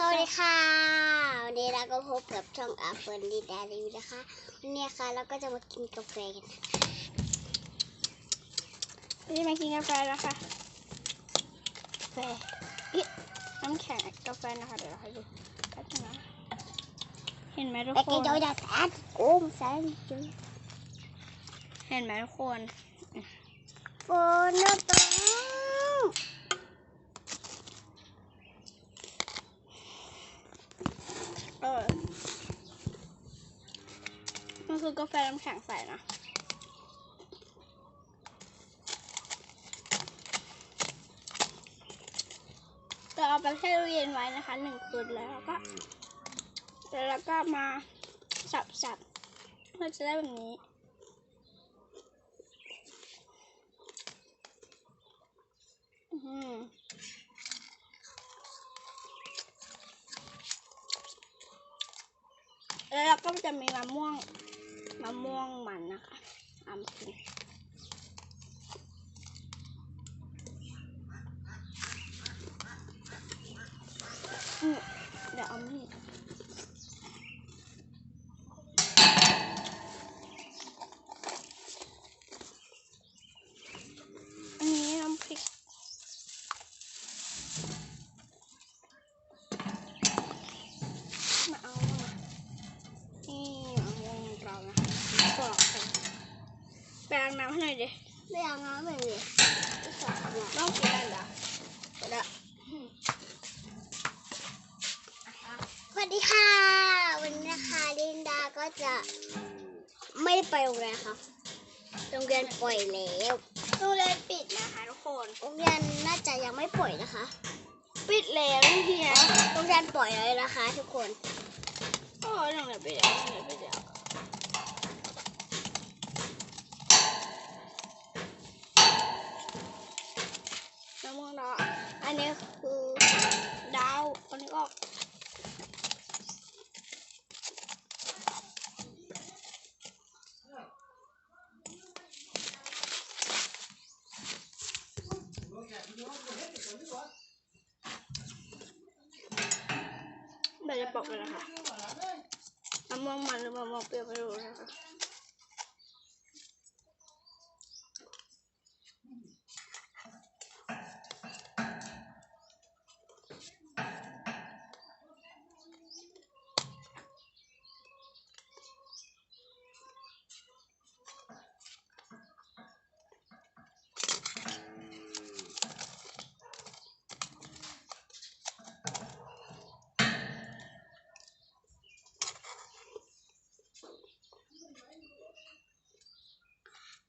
สวัสดีค่ะวันนี้เราก็พบกับช่องอาเฟิร์นดีดารีวิวนะคะวันนี้ค่ะเราก็จะมากินกาแฟกันนะนี่มากินกาแฟแล้วค่ะกาแฟอิ๊ะน้ำแข็งกาแฟนะคะเดี๋ยวเราให้ดูแป๊บนึงนะเห็นไหมทุกแต่คก็นจะอยากแอดโอ้มแสนจุ๊เห็นไหมทุกคนโฟนนะปัง เออมัน คือกาแฟน้ำแข็งใสนะเราเอาไปแช่ตู้เย็นไว้นะคะหนึ่งคืนแล้วก็แล้วก็มาสับสับๆเพื่อจะได้แบบนี้ อือหือแล้วเราก็จะมีมะม่วง มะม่วงมันนะคะอามากินอืมเดี๋ยวเอามีดอันนี้น้ำพริก มาเอามานี่มะม่วงเรานะคะกรอกไปแปรงน้ำให้หน่อยดิไม่เอาน้ำเลยดิไม่ชอบทำอะไรต้องกินอะไรเหรอไปละสวัสดีค่ะ วันนี้นะคะลินดาก็จะไม่ได้ไปโรงเรียนค่ะโรงเรียนปล่อยแล้วโรงเรียนปิดนะคะทุกคนโรงเรียนน่าจะยังไม่ปล่อยนะคะ ปิดแล้วนี่เฮียโรงเรียนปล่อยเลยนะคะ ทุกคนโอ้ยโรงเรียนปิดแล้วโรงเรียนปิดแล้ว ม่วงดอกอันนี้คือดาวอันนี้ออกเดี๋ยวจะบอกเลยนะคะมะม่วงมันหรือมะม่วงเปรี้ยวไม่รู้นะคะ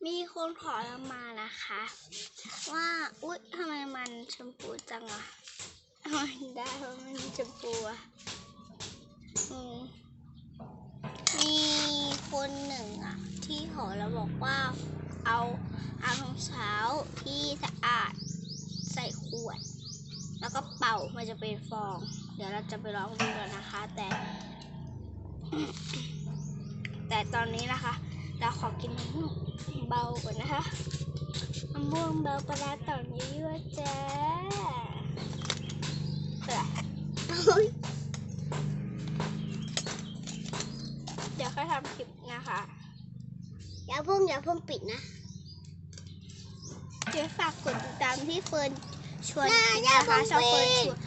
มีคนขอเรามานะคะ ว่าอุ๊ยทำไมมันชมพูจังอะทำไมได้เพราะมันชมพูอะอมีคนหนึ่งอะที่ขอเราบอกว่าเอาเอารองเท้าที่สะอาดใส่ขวด แล้วก็เป่ามันจะเป็นฟอง เดี๋ยวเราจะไปลองดูกันนะคะ แต่ แต่ตอนนี้นะคะ เราขอกินมะม่วงเบาก่อนนะคะมะม่วงเบาปลาร้าต่อนนี้ด้วยจ้าเออเดี๋ยวค่อยทำคลิปนะคะ อย่าเพิ่งอย่าเพิ่งปิดนะเดี๋ยวฝากกดติดตามที่เฟิร์นชวนน่ากินอย่านะคะเพิ่งช่องเฟิร์นปิดชวน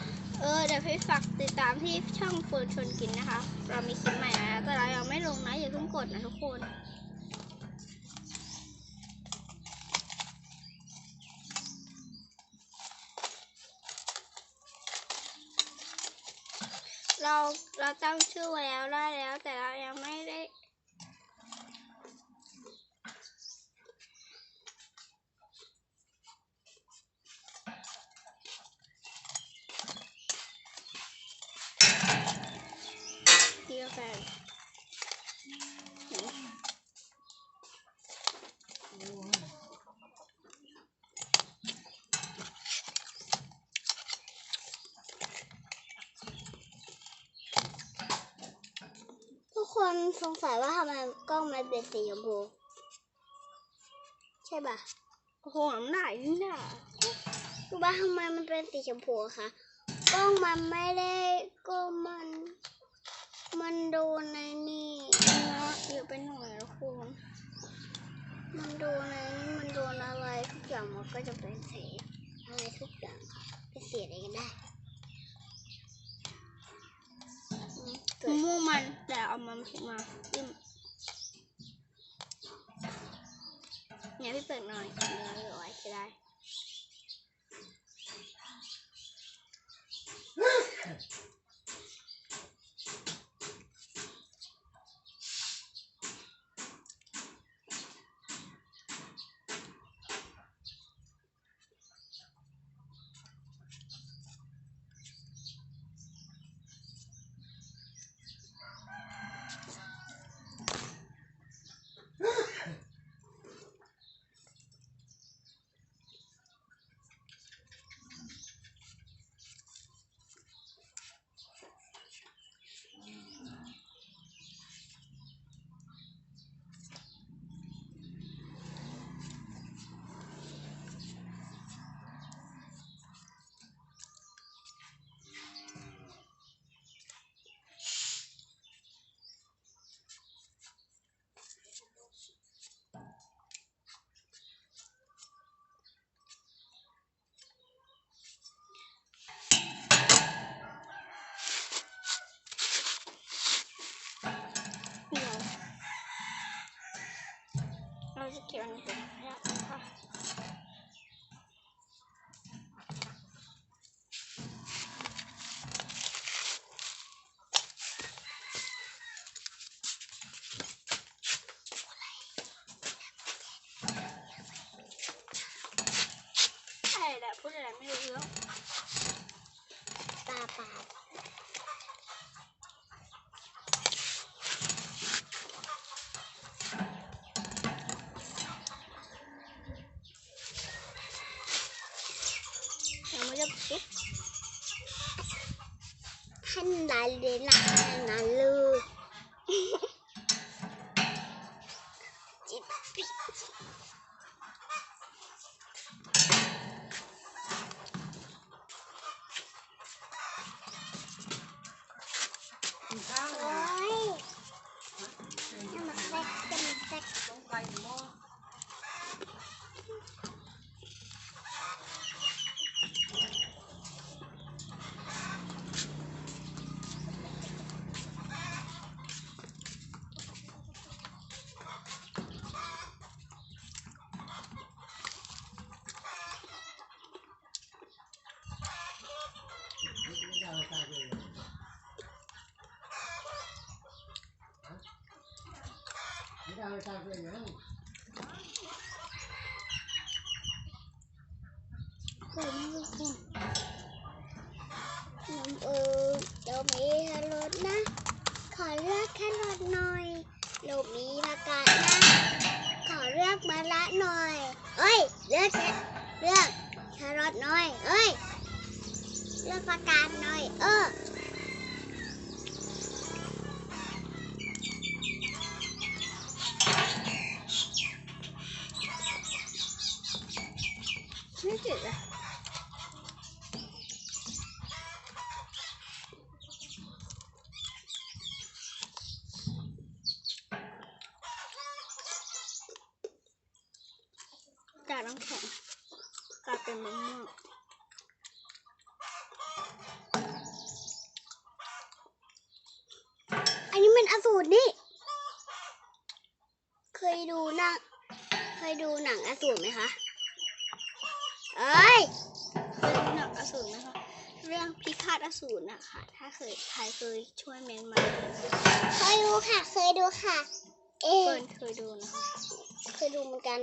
เออเดี๋ยวพี่ฝากติดตามที่ช่องเฟิร์นชวนกินนะคะ เรามีคลิปใหม่แล้วแต่เรายังไม่ลงนะอย่าเพิ่งกดนะทุกคน เราเราตั้งชื่อไว้แล้วได้แล้ว แต่เรายังไม่ได้ สงสัยว่าทำไมกล้องมันเป็นสีชมพูใช่ป่ะหอมหน่อยน่นะรู้ป่ะทำไมมันเป็นสีชมพูคะกล้องมันไม่ได้ก็มัน มันโดนในนี่เนาะอยู่เป็นหน่วยละคุณมันโดนในนี่มันโดนอะไรทุกอย่างมันก็จะเป็นสีอะไรทุกอย่างเป็นสีอะไรก็ได้ มเกิมะดม่วงมันแต่เอามาผิดมาจิ้มเนี่ยพี่เปิดหน่อยเนื้อเหลือไว้ก็ได้ เดี๋ยวเราจะเก็บอันนี้เป็นขยะนะคะอะไร แหละพูดอะไรไม่รู้เรื่องตาปายังไม่ได้ปุ๊บท่านลาเลนานาลูจิ น้ำเออเดี๋ยวมีแครอทนะ ขอเลือกแครอทหน่อยหนูมีผักกาดนะ ขอเลือกมะระหน่อย เอ้ย เลือกเลือกแครอทหน่อย เอ้ย เลือกผักกาดหน่อย เออ จากน้ำแข็งกลายเป็นมะม่วงอันนี้มันอสูรนี่ เคยดูหนัง เคยดูหนังอสูรไหมคะ เอ้ย เคยดูหนังอสูรไหมคะ เรื่องพิฆาตอสูรนะคะ ถ้าเคยใครเคยช่วยเมนมาเคยดูค่ะ เคยดูค่ะ เอ๊เฟิะร์นเคยดูนะคะ เคยดูเหมือนกัน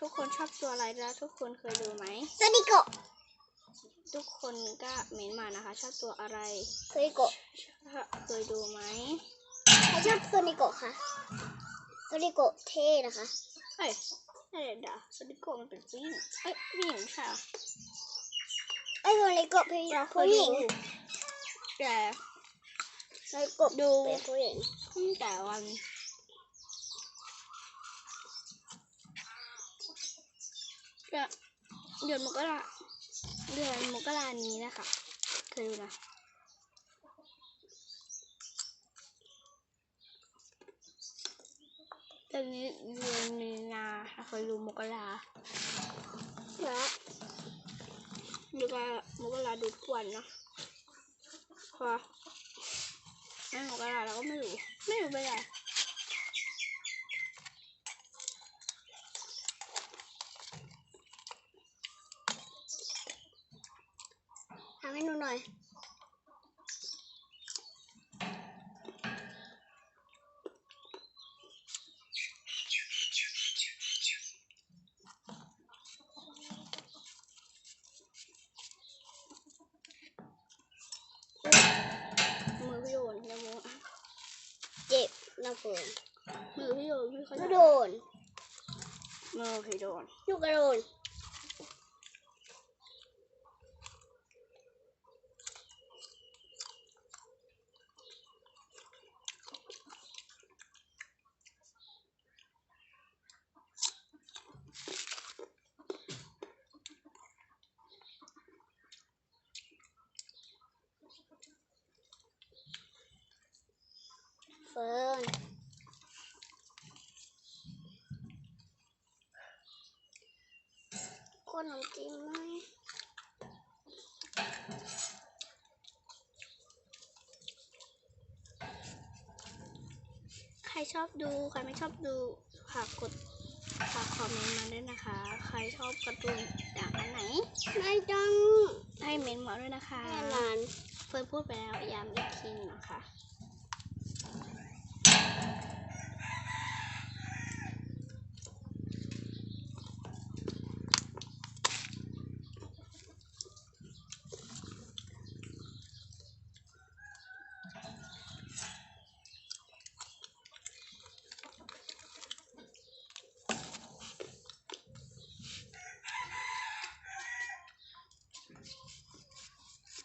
ทุกคนชอบตัวอะไรแล้วทุกคนเคยดูไหมโซนิโกะทุกคนก็เมนมานะคะ ชอบตัวอะไร โซนิโกะเคยดูไหมใครชอบโซนิโกะคะโซนิโกะเท่นะคะเอ้ยเดี๋ยวเดี๋ยวสติโกะมันเป็นผู้หญิงเอ้ยผู้หญิงใช่เหรอไอ้ยโซนิโกะเป็นเราเคผู้ยหดูญิงแต่โซนิโกะดูเป็นผู้หญิงตั้งแต่วัน เดือนเดือนมกราเดือนมกรานี้นะคะเคยดูนะตอนนี้เดือนมีนาเคยดูมกราและมกรามกราดูทุกวันเนะพอไม่มกราเราก็ไม่รู้ ไม่รู้เป็นไรท ให้หนูหน่อย มือพี่โดนนะมือเจ็บนะเฟิร์นมือพี่โดนพี่เขาหนูจะโดนมือพี่โดนหนูกระโดน เฟิร์นค นน้ำจิ้มไหมใครชอบดูใครไม่ชอบดูฝากกดฝากคอมเมนต์มาด้วยนะคะ ใครชอบการ์ตูนอย่างอันไหนไม่ต้องให้เมนต์มาด้วยนะคะแค่นานเฟิร์นพูดไปแล้วย้ำอีกทีหนึงนะคะ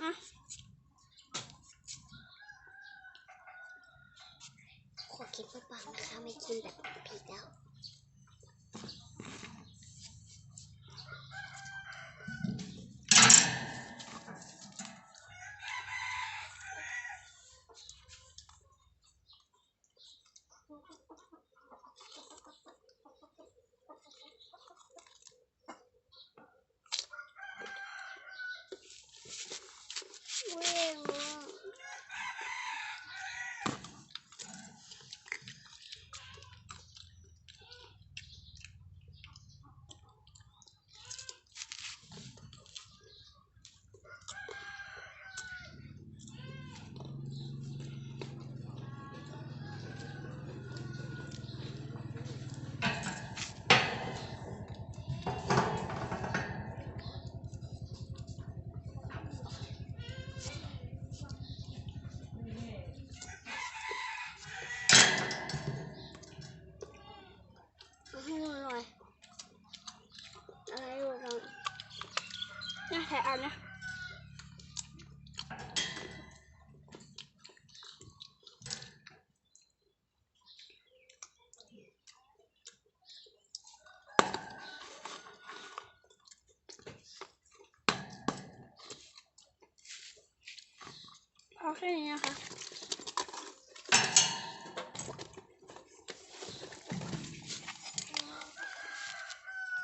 อะ ขอกินเป ล่าๆนะคะ ไม่กินแบบผิดแล้ว เว้ยมาก เอาให้หนูหน่อยอะไรอยู่ตรง น่าถ่าย อันนะพอแค่นี้นะคะ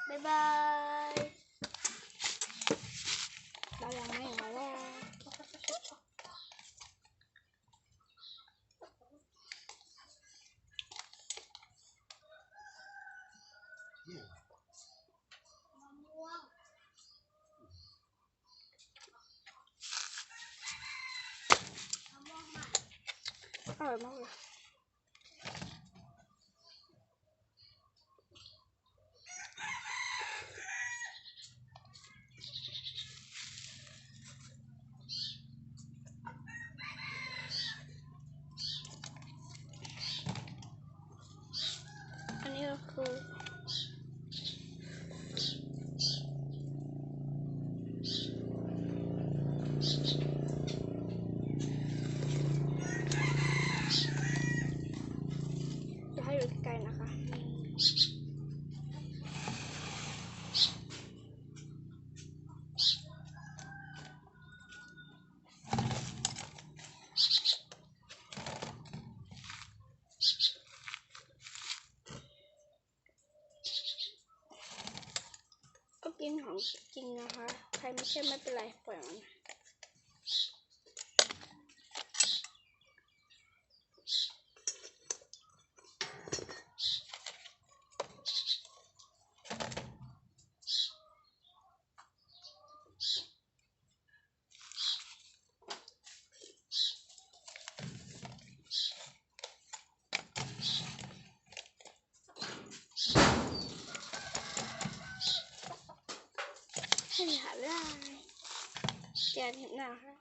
บ๊ายบายเรายังไม่มาแล้ว อร่อยมากเลยอันนี้ก็คือ ของจริงนะคะ ใคร ไม่เชื่อไม่เป็นไรปล่อย มันให้หาได้